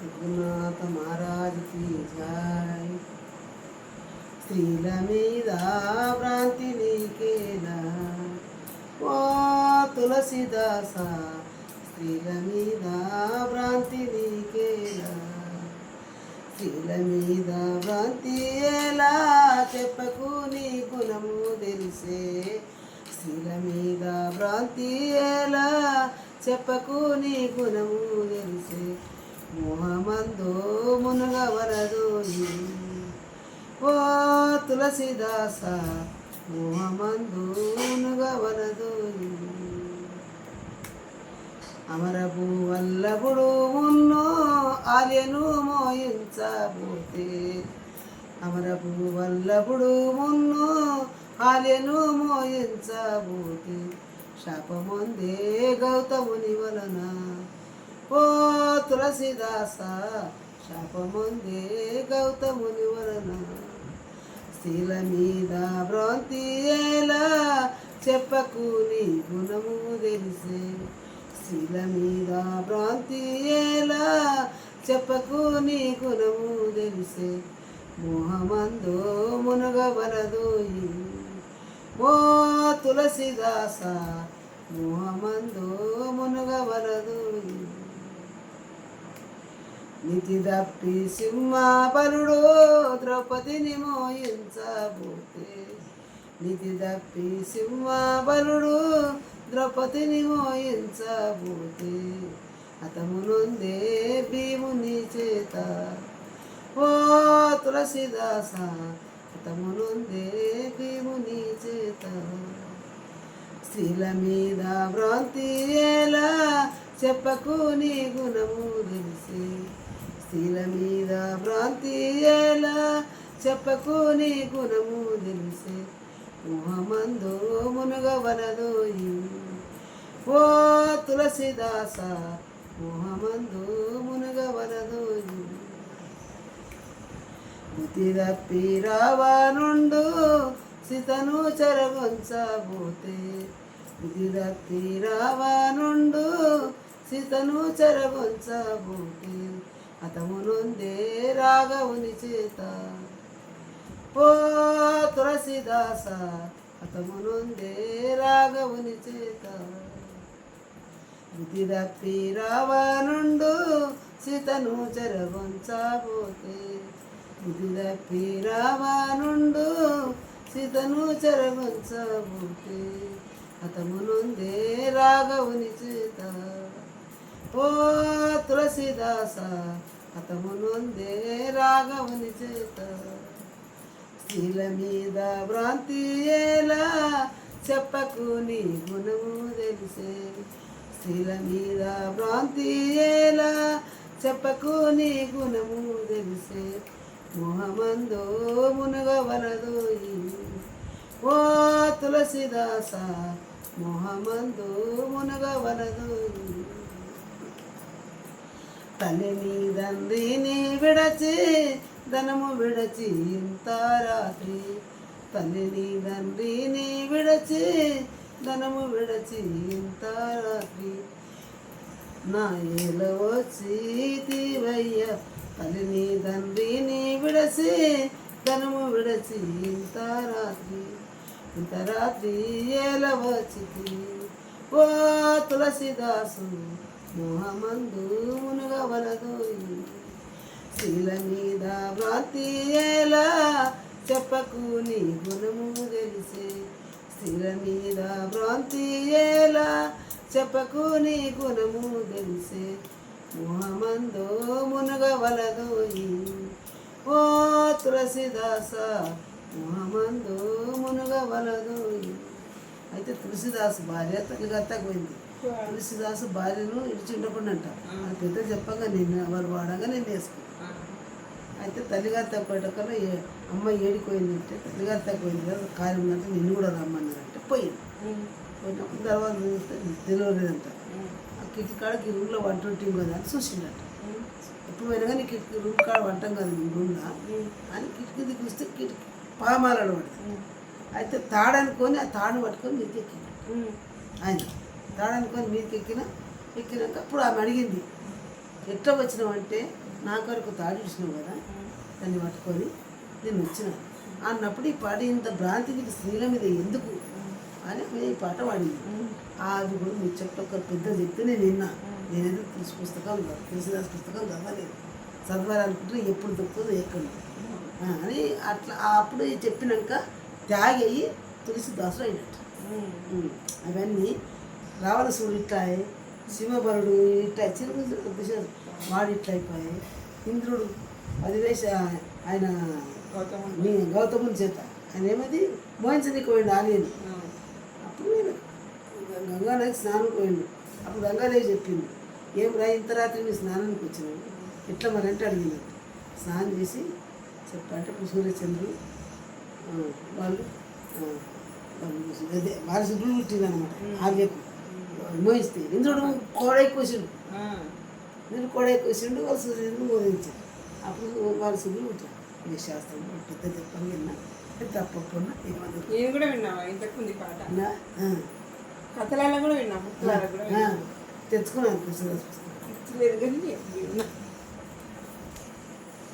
రఘునాథ మహారాజుకి జాయ్ స్త్రీల మీద భ్రాంతి నీకేనా ఓ తులసిదాస స్త్రీల మీద భ్రాంతి నీకేనా స్త్రీల మీద భ్రాంతి ఎలా చెప్పకు నీ గుణము తెలిసే శిల మీద భ్రాంతి ఎలా చెప్పకు నీ గుణము తెలిసే? మోహమందో మునగవరదు ఓ తులసిదాస మోహమందు మునగవరదు అమరపు వల్లభుడు ఉన్నో ఆర్యను మోయించబోతే అమరపు వల్లభుడు ఉన్నో ఆర్యను మోయించబోతి. శాపముందే గౌతముని వలన. ఓ తులసిదాస శాపముందే గౌతముని వలన. స్త్రీల మీద భ్రాంతి ఎలా చెప్పకు నీ గుణము తెలిసే. స్త్రీల మీద భ్రాంతి ఎలా చెప్పకు నీ గుణము తెలిసే. మోహమందో మునగవలదోయి. ఓ తులసిదాస మోహమందు మునగవలదోయి నితి దప్పి సింహాబలుడు ద్రౌపదిని మోయించబోతే నితి దప్పి సింహాబలుడు ద్రౌపదిని మోయించబోతే అతమునుందే భీముని చేత. ఓ తులసిదాస అతమునుందే భీముని స్త్రీల మీద వ్రాంతి ఎలా చెప్పకు నీ గుణము తెలిసి? స్త్రీల మీద భ్రాంతి ఎలా చెప్పకు నీ గుణము తెలిసి? మోహమందో మునగవలదోయి ఓ తులసిదాస మోహమందో మునగవలదోయి బుద్ధి తప్పి రావనుండు సీతను చెరగొంచబోతే బుద్ధి రావనుండు సీతను చెరగొంచబోతే అతమునుందే రాఘవుని చేత. ఓ తులసిదాస అతమునుందే రాఘవుని చేత. బుద్ధి రావనుండు సీతను చెరగొంచబోతే బుద్ధి రావనుండు సీతను చెరగొంచబోతే అతమునుందే రాఘవుని చేత. ఓ తులసిదాస అతమునుందే రాఘవుని చేత. స్త్రీల మీద భ్రాంతి ఎలా చెప్పకు నీ గుణము తెలిసే. స్త్రీల మీద భ్రాంతి ఎలా చెప్పకు నీ గుణము తెలిసే. మోహమందో మునగవలదోయి ఓ తులసిదాసా మోహమందో మునగవలదోయి తల్లిని తండ్రిని విడచి ధనము విడచి ఇంత రాత్రి. తల్లిని తండ్రిని విడచి ధనము విడచి ఇంత రాత్రి. నా ఏల వచ్చి తీవయ్య తల్లిని తండ్రిని విడచి ధనము విడచి ఇంత రాత్రి. ఇంత రాత్రి ఏల వచ్చి ఓ తులసిదాసు మోహమందు మునుగవలదు శీల మీద భ్రాంతి ఎలా చెప్పకు నీ గుణము తెలిసే. శీల మీద భ్రాంతి ఎలా చెప్పకు నీ గుణము తెలిసే. మోహమందో మునగవలదోయి ఓ తులసిదాస మోహమందో మునుగవలదు. అయితే తులసిదాసు భార్య తల్లిగత్తకు పోయింది తులసిదాసు భార్యను ఇడిచి ఉండకుండా అంట అది పెద్ద చెప్పగా నేను వాళ్ళు వాడగా నేను వేసుకున్నాను అయితే తల్లిగారి తక్కువ ఏ అమ్మ ఏడిపోయింది అంటే తల్లిగారి తక్కువైంది కదా కార్యం అంటే నిన్ను కూడా రమ్మన్నారంటే పోయింది. పోయినప్పుడు తర్వాత చూస్తే తెలియలేదంట. ఆ కాడ కాడకి రూమ్లో వంట ఉంటాం కదా అని చూసిండట. ఎప్పుడు పోయినా కానీ కిటికీ రూమ్ కాడ వంటం కదా రూమ్లో అని కిటికీ దిగి చూస్తే కిటికీ పామాలలో పడుతుంది అయితే తాడనుకొని ఆ తాడును పట్టుకొని మీదకి ఎక్కిన. ఆయన తాడనుకొని మీదకి ఎక్కిన ఎక్కినాక అప్పుడు ఆమె అడిగింది ఎట్లా వచ్చినావంటే నా కొరకు తాడు ఇచ్చినావు కదా దాన్ని పట్టుకొని నేను వచ్చిన అన్నప్పుడు ఈ పాట ఇంత భ్రాంతికి స్త్రీల మీద ఎందుకు? అని ఆమె ఈ పాట పాడింది. అది కూడా మీ చెట్టు ఒక పెద్ద చెప్తే నేను విన్నా. నేనేదో తులసి పుస్తకం కాదు తులసిదాస్ పుస్తకం చదవలేదు. చదవాలనుకుంటే ఎప్పుడు దొరుకుతుందో ఎక్కడ? అని అట్లా అప్పుడు చెప్పినాక త్యాగి అయ్యి తులసిదాసు అయినట్టు. ఉమ్. ఉమ్, అవన్నీ రావణసుడు ఇట్లా శివబరుడు ఇట్లా చిరుగు వాడు ఇట్లా అయిపోయాయి. ఇంద్రుడు పదివేశ ఆయన గౌతముడు. మీ గౌతముని చేత. ఆయన ఏమది? మోహించనీకి పోయిండు ఆలయను ఆ. అప్పుడు నేను గంగానది స్నానం పోయిండు. అప్పుడు గంగాదేవి చెప్పింది ఏం రా ఇంత రాత్రి మీ స్నానానికి వచ్చినావు? ఎట్లా మరి? అంటే అడిగింది. స్నానం చేసి చెప్పంటే ఇప్పుడు సూర్యచంద్రుడు వాళ్ళు అదే వారి శుద్ధులు పుట్టింది అనమాట ఆవ్యకు మోహిస్తే ఇంద్రుడు కోడై కోసిండు. ఇంద్రుడు కోడై కోసిండు వాళ్ళు సూర్యచంద్రుడు మోహించారు. అప్పుడు వారి శుద్ధులు పుట్టారు ఈ శాస్త్రం పెద్ద చెప్పని విన్నా. తప్పకుండా నేను కూడా విన్నావా? ఇంతకు ముందు ఈ పాట. కథలలో కూడా విన్నా ముక్కలలో కూడా ఆ, విన్నా. తెచ్చుకున్నాను కృష్ణదాస్ పుస్తకం